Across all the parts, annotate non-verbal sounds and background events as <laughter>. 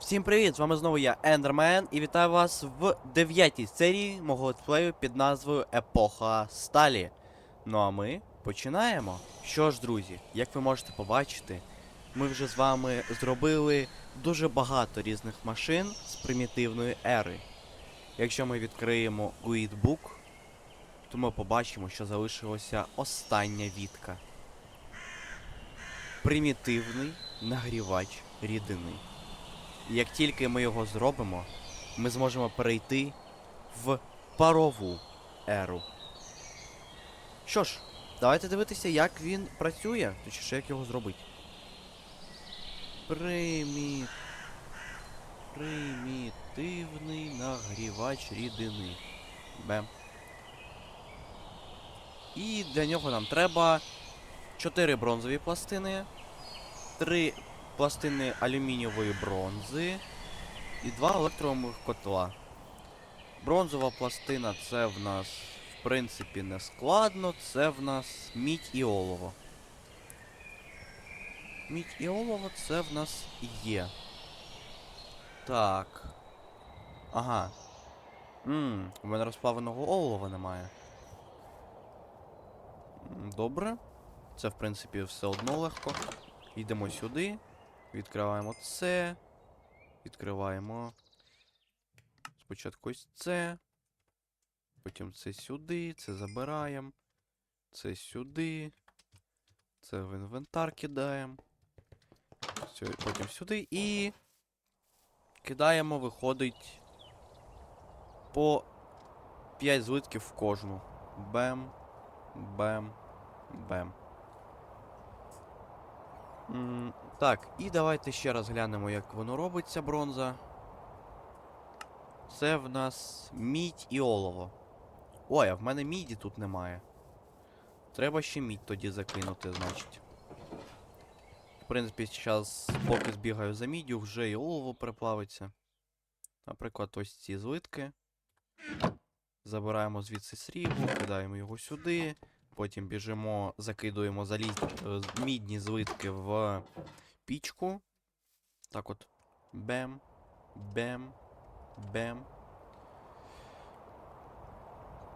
Всім привіт! З вами знову я, Ендермен, і вітаю вас в дев'ятій серії мого летсплею під назвою Епоха Сталі. Ну а ми починаємо. Що ж, друзі, як ви можете побачити, ми вже з вами зробили дуже багато різних машин з примітивної ери. Якщо ми відкриємо Guidebook, то ми побачимо, що залишилася остання вітка. Примітивний нагрівач рідини. І Як тільки ми його зробимо, ми зможемо перейти в парову еру. Що ж, давайте дивитися, як він працює, точніше, як його зробити. Примі... Примітивний нагрівач рідини. Бем. І для нього нам треба 4 бронзові пластини, 3 пластини алюмінієвої бронзи і два електрових котла. Бронзова пластина це в нас, в принципі, не складно, це в нас мідь і олово. Мідь і олово це в нас є. Так. Ага. Ммм, у мене розплавленого олова немає. Добре. Це, в принципі, все одно легко. Йдемо сюди. Відкриваємо це. Відкриваємо. Спочатку ось це. Потім це сюди. Це забираємо. Це сюди. Це в інвентар кидаємо. Потім сюди і. Кидаємо, виходить. По 5 злитків в кожну. Бем. Бем. Бем. Так, і давайте ще раз глянемо, як воно робиться, бронза. Це в нас мідь і олово. Ой, а в мене міді тут немає. Треба ще мідь тоді закинути, значить. В принципі, зараз, поки збігаю за міддю, вже і олово приплавиться. Наприклад, ось ці злитки. Забираємо звідси срібло, кидаємо його сюди. Потім біжимо, закидуємо заліз... е, мідні злитки в пічку. Так от. Бем. Бем. Бем.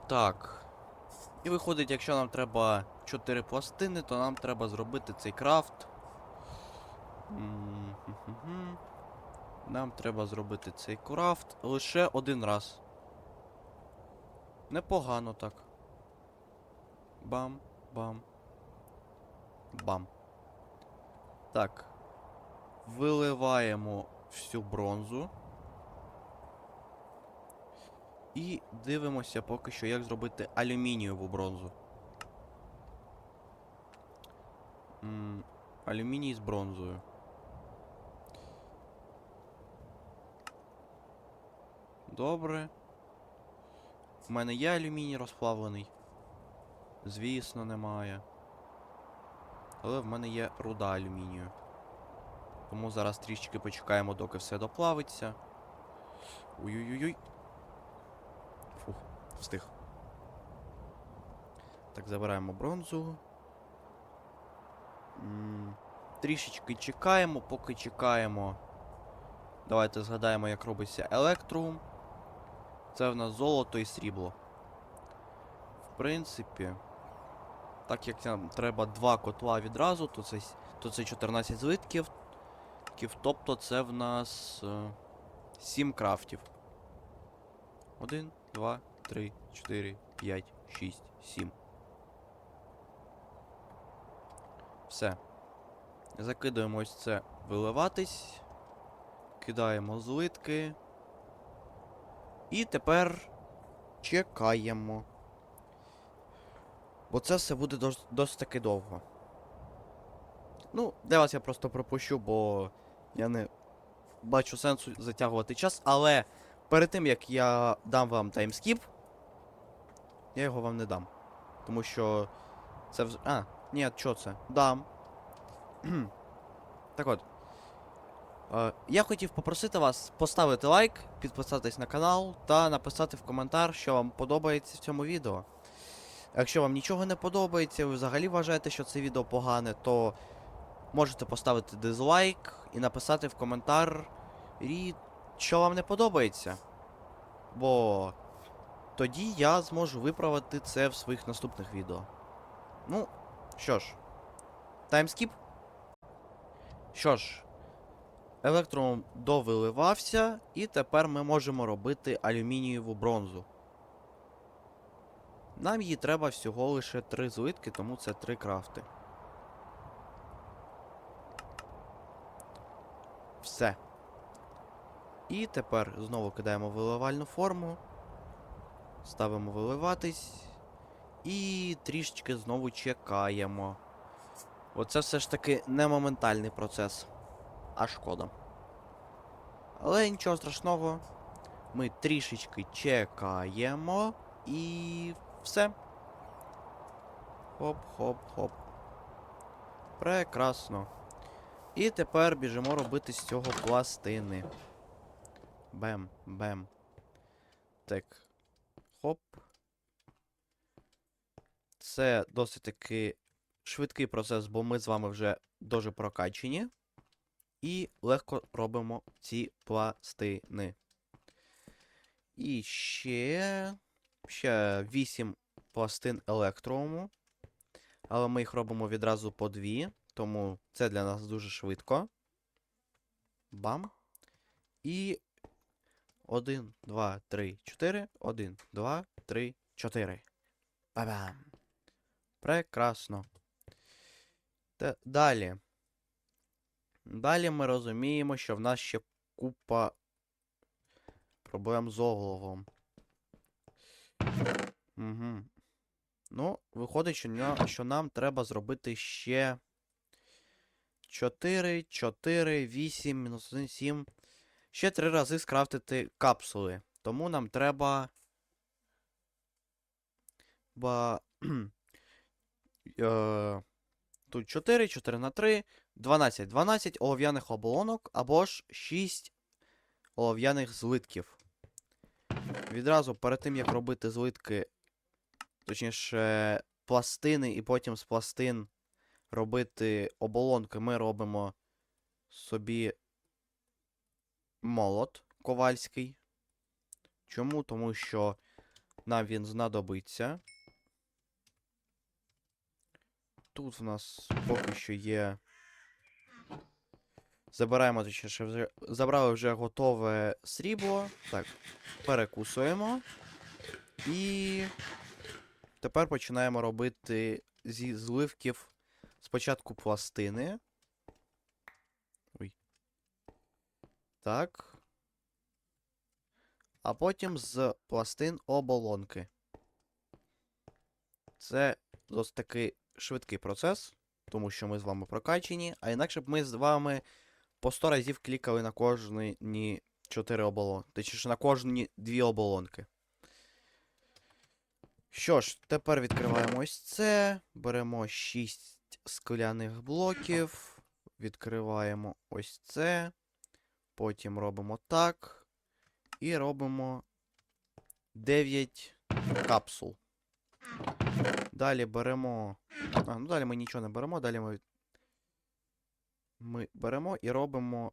Так. І виходить, якщо нам треба 4 пластини, то нам треба зробити цей крафт. Нам треба зробити цей крафт лише один раз. Непогано так. Бам, бам. Бам. Так. Виливаємо всю бронзу. І дивимося поки що, як зробити алюмінієву бронзу. М, алюміній з бронзою. Добре. В мене є алюміній розплавлений. Звісно, немає. Але в мене є руда алюмінію. Тому зараз трішечки почекаємо, доки все доплавиться. Ой-ой-ой. Фух, встиг. Так, забираємо бронзу. М, Трішечки чекаємо, поки чекаємо. Давайте згадаємо, як робиться електрум. Це в нас золото і срібло. В принципі, так як нам треба два котла відразу, то це, то це 14 злитків. Тобто це в нас е, 7 крафтів. 1, 2, 3, 4, 5, 6, 7. Все. Закидуємо ось це виливатись. Кидаємо злитки. І тепер чекаємо. Бо це все буде дос- досить таки довго. Ну, для вас я просто пропущу, бо я не бачу сенсу затягувати час, але перед тим як я дам вам таймскіп, я його вам не дам. Тому що це вз... А, ні, що це? Дам. <clears throat> так от. Е, я хотів попросити вас поставити лайк, підписатись на канал та написати в коментар, що вам подобається в цьому відео. Якщо вам нічого не подобається, ви взагалі вважаєте, що це відео погане, то можете поставити дизлайк і написати в коментар, що вам не подобається. Бо тоді я зможу виправити це в своїх наступних відео. Ну, що ж, таймскіп. Що ж, електрон довиливався, і тепер ми можемо робити алюмінієву бронзу. Нам її треба всього лише три злитки, тому це три крафти. Все. І тепер знову кидаємо виливальну форму. Ставимо виливатись. І трішечки знову чекаємо. Оце все ж таки не моментальний процес. А шкода. Але нічого страшного. Ми трішечки чекаємо. І все. Хоп-хоп-хоп. Прекрасно. І тепер біжимо робити з цього пластини. Бем, бем. Так. Хоп. Це досить таки швидкий процес, бо ми з вами вже дуже прокачені. І легко робимо ці пластини. І ще. Ще 8 пластин електрому. Але ми їх робимо відразу по дві, тому це для нас дуже швидко. Бам. І 1, 2, 3, 4. 1, 2, 3, 4. Ба-бам. Прекрасно. Та далі. Далі ми розуміємо, що в нас ще купа проблем з оглогом. Угу. Ну, виходить, що, ня- що нам треба зробити ще 4, 4, 8, мінус 1, 7. Ще 3 рази скрафтити капсули. Тому нам треба. Ба... е... Тут 4, 4 на 3, 12, 12 олов'яних оболонок або ж 6 олов'яних злитків. Відразу перед тим, як робити злитки, точніше, пластини, і потім з пластин робити оболонки, ми робимо собі молот ковальський. Чому? Тому що нам він знадобиться. Тут в нас поки що є. Забираємо, точніше, вже... забрали вже готове срібло. Так, перекусуємо. І тепер починаємо робити зі зливків спочатку пластини. Ой. Так. А потім з пластин оболонки. Це досить такий швидкий процес, тому що ми з вами прокачені, а інакше б ми з вами по 100 разів клікали на кожні 4 оболонки. Точніше, на кожні 2 оболонки. Що ж, тепер відкриваємо ось це. Беремо 6 скляних блоків. Відкриваємо ось це. Потім робимо так. І робимо 9 капсул. Далі беремо. А, ну далі ми нічого не беремо, далі ми. Ми беремо і робимо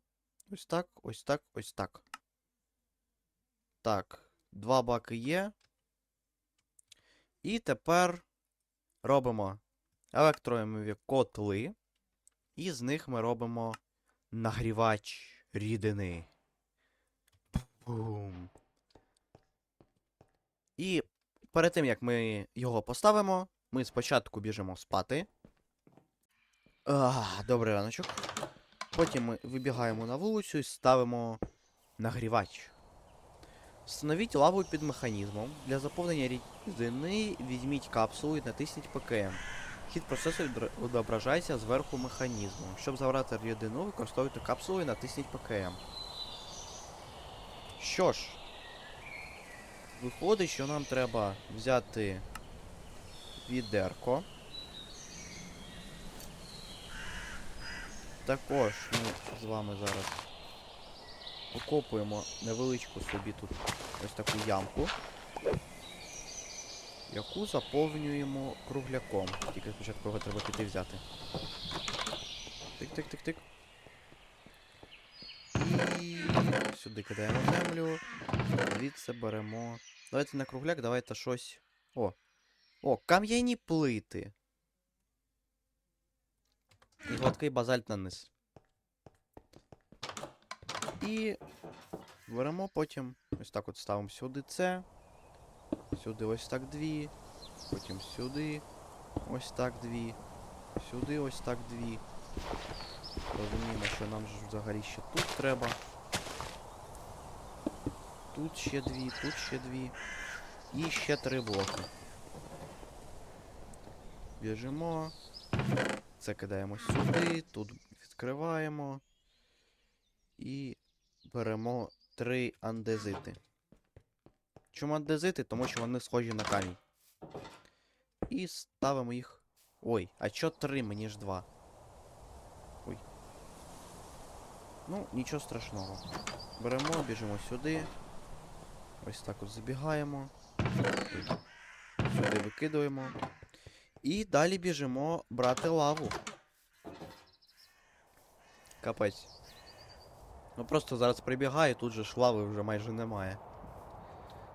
ось так, ось так, ось так. Так, два баки є. І тепер робимо електроємові котли. І з них ми робимо нагрівач рідини. Бум. І перед тим, як ми його поставимо, ми спочатку біжимо спати. А, добрий раночок. Потім ми вибігаємо на вулицю і ставимо нагрівач. Встановіть лаву під механізмом. Для заповнення рідини візьміть капсулу і натисніть ПКМ. Хід процесу відображається зверху механізму. Щоб забрати рідину, використовуйте капсулу і натисніть ПКМ. Що ж, виходить, що нам треба взяти відерко. Також ми з вами зараз окопуємо невеличку собі тут ось таку ямку, яку заповнюємо кругляком. Тільки спочатку його треба піти взяти. Тик-тик-тик-тик. І Сюди кидаємо землю. Звідси беремо. Давайте на кругляк, давайте щось. О. О, кам'яні плити. І гладкий базальт на низ. І беремо потім. Ось так от ставимо сюди це. Сюди ось так дві. Потім сюди. Ось так дві. Сюди ось так дві. Розуміємо, що нам ж взагалі ще тут треба. Тут ще дві, тут ще дві. І ще три блоки. Біжимо. Це кидаємо сюди, тут відкриваємо. І беремо три андезити. Чому андезити? Тому що вони схожі на камінь. І ставимо їх. Ой, а чо три? Мені ж два. Ой. Ну, нічого страшного. Беремо, біжимо сюди. Ось так от забігаємо. Сюди викидуємо. І далі біжимо брати лаву. Капець. Ну просто зараз прибігаю, тут же ж лави вже майже немає.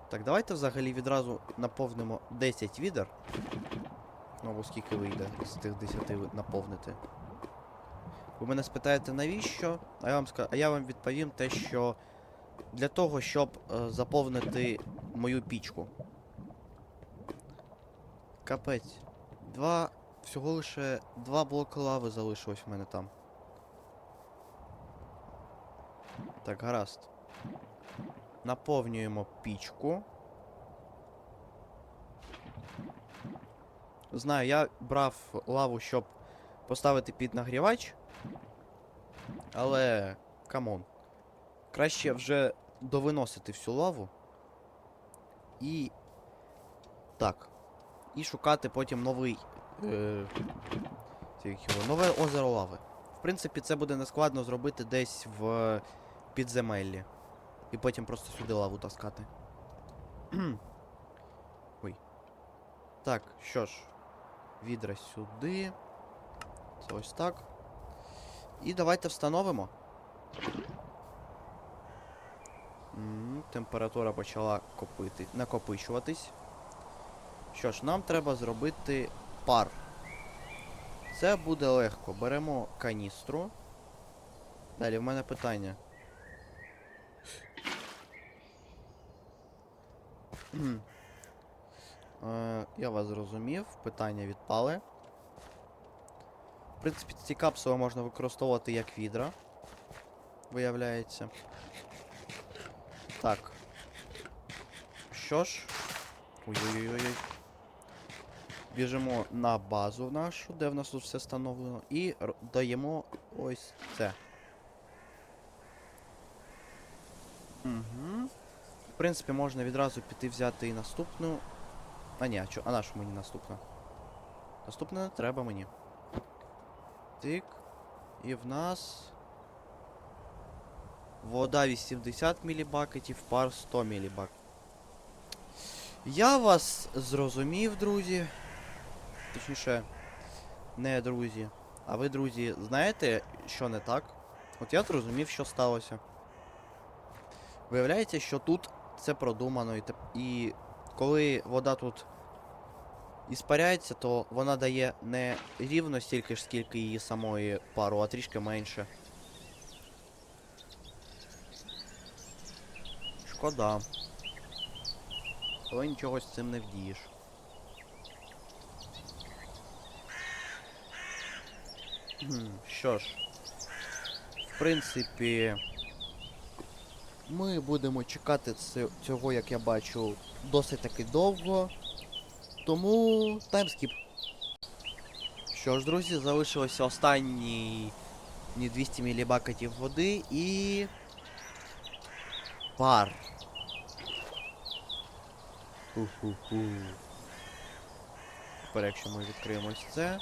Так, давайте взагалі відразу наповнимо 10 відер. Ну, або скільки вийде з тих 10 наповнити. Ви мене спитаєте навіщо? А я вам а я вам відповім те, що для того, щоб е, заповнити мою пічку. Капець. Два. Всього лише два блоки лави залишилось в мене там. Так, гаразд. Наповнюємо пічку. Знаю, я брав лаву, щоб поставити під нагрівач. Але. камон. Краще вже довиносити всю лаву. І. Так. І шукати потім новий. Е, нове озеро лави. В принципі, це буде нескладно зробити десь в підземеллі. І потім просто сюди лаву таскати. <clears throat> Ой. Так, що ж. Відра сюди. Це ось так. І давайте встановимо. Температура почала копити, накопичуватись. Що ж, нам треба зробити пар. Це буде легко. Беремо каністру. Далі в мене питання. Кхм. Е, я вас зрозумів. Питання відпали. В принципі, ці капсули можна використовувати як відра. Виявляється. Так. Що ж. Ой-ой-ой-ой. Біжимо на базу нашу, де в нас тут все встановлено, і даємо ось це. Угу. Принципі, можна відразу піти взяти і наступну. А ні, а чо, а на що мені наступна? Наступна не треба мені. Тик. І в нас. Вода 80 мілібакетів, пар 100 мілібак. Я вас зрозумів, друзі. Точніше, не друзі. А ви, друзі, знаєте, що не так? От я зрозумів, що сталося. Виявляється, що тут це продумано, і, і коли вода тут іспаряється, то вона дає не рівно стільки ж, скільки її самої пару, а трішки менше. Шкода. Але нічого з цим не вдієш. Хм, Що ж, в принципі, ми будемо чекати цього, як я бачу, досить таки довго. Тому таймскіп. Що ж, друзі, залишилося останні 200 мілібакетів води і. Пар. Ху-ху-ху. Тепер, якщо ми відкриємо це.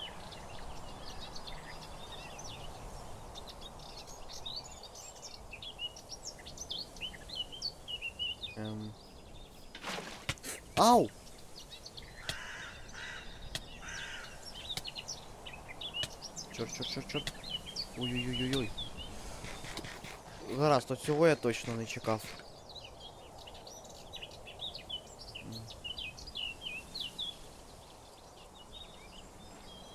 Ем. Ау! Чорт, чорт, чорт, чорт. Ой-ой-ой-ой-ой. Гаразд, то цього я точно не чекав.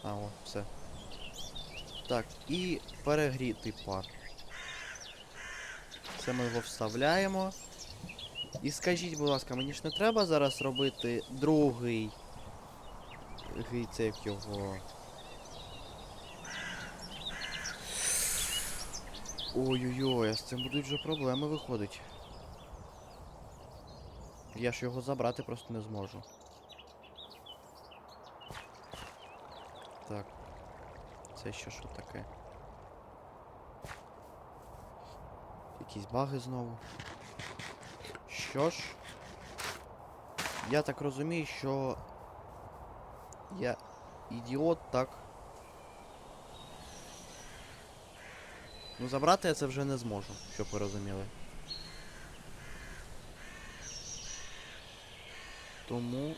А, о, все. Так, і перегрітий пар. Це ми його вставляємо. І скажіть, будь ласка, мені ж не треба зараз робити другий. Це його. Ой-ой-ой, а з цим будуть вже проблеми виходить. Я ж його забрати просто не зможу. Так. Це ще що таке? Якісь баги знову. Що ж? Я так розумію, що я ідіот, так. Ну, забрати я це вже не зможу, щоб ви розуміли. Тому.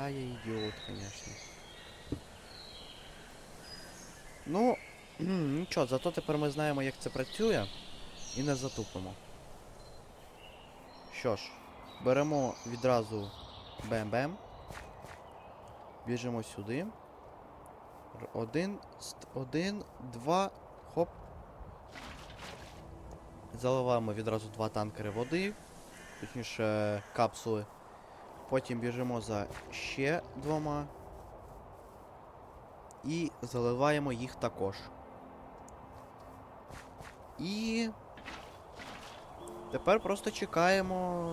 Я я ідіот, конечно. Ну, Нічого, зато тепер ми знаємо, як це працює, і не затупимо. Що ж, беремо відразу бем-бем. Біжимо сюди. Один, ст- один, два, хоп. Заливаємо відразу два танкери води, точніше капсули. Потім біжимо за ще двома. І заливаємо їх також. І. Тепер просто чекаємо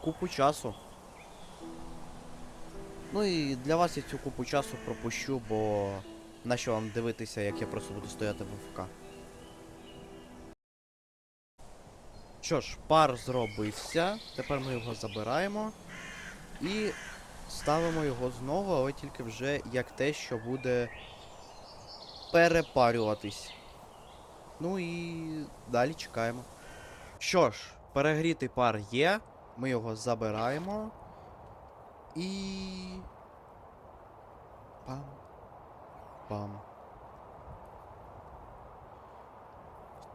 купу часу. Ну і для вас я цю купу часу пропущу, бо на що вам дивитися, як я просто буду стояти в АФК. Що ж, пар зробився. Тепер ми його забираємо. І ставимо його знову, але тільки вже як те, що буде перепарюватись. Ну і далі чекаємо. Що ж, перегрітий пар є. Ми його забираємо. І. Пам. Пам.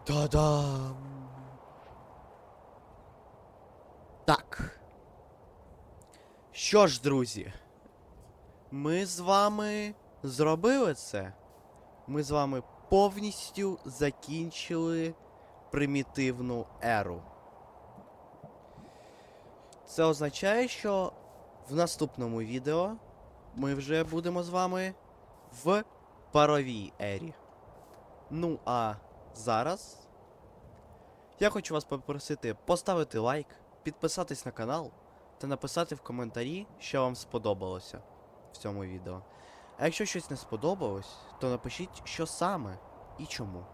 Та-дам! Так. Що ж, друзі, ми з вами зробили це. Ми з вами повністю закінчили примітивну еру. Це означає, що в наступному відео ми вже будемо з вами в паровій ері. Ну а зараз я хочу вас попросити поставити лайк, підписатись на канал та написати в коментарі, що вам сподобалося в цьому відео. А якщо щось не сподобалось, то напишіть, що саме і чому.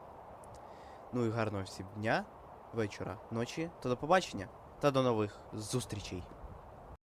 Ну і гарного всім дня, вечора, ночі та до побачення та до нових зустрічей.